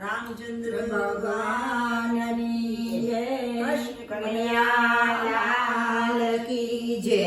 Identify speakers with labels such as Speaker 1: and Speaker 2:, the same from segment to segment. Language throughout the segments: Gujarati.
Speaker 1: રામચંદ્ર
Speaker 2: ભગવાનની જય.
Speaker 1: કૃષ્ણ
Speaker 2: કનૈયા કી જય.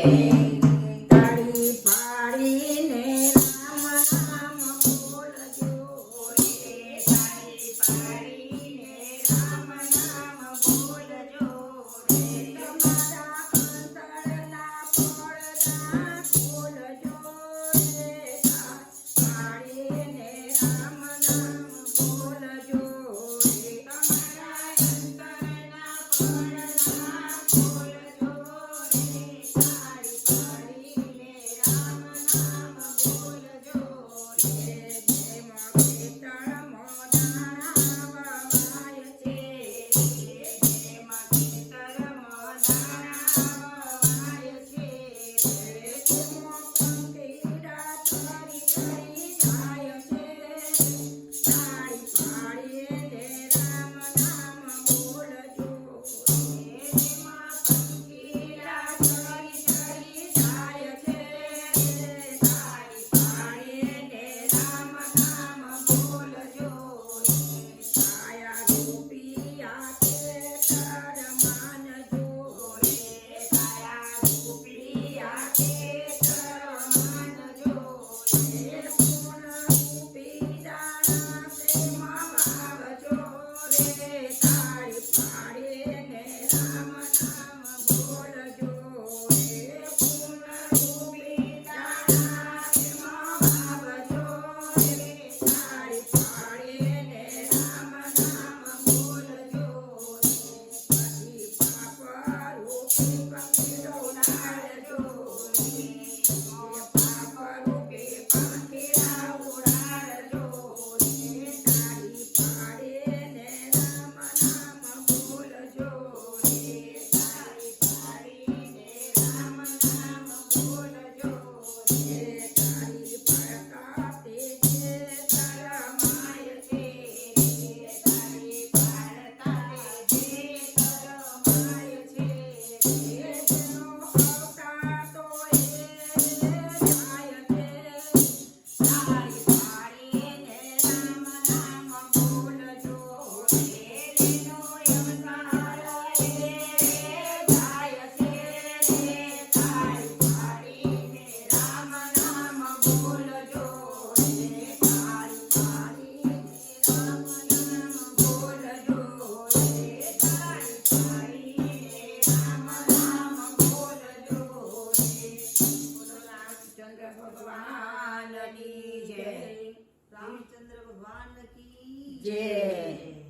Speaker 2: जय।
Speaker 1: रामचंद्र भगवान की
Speaker 2: जय।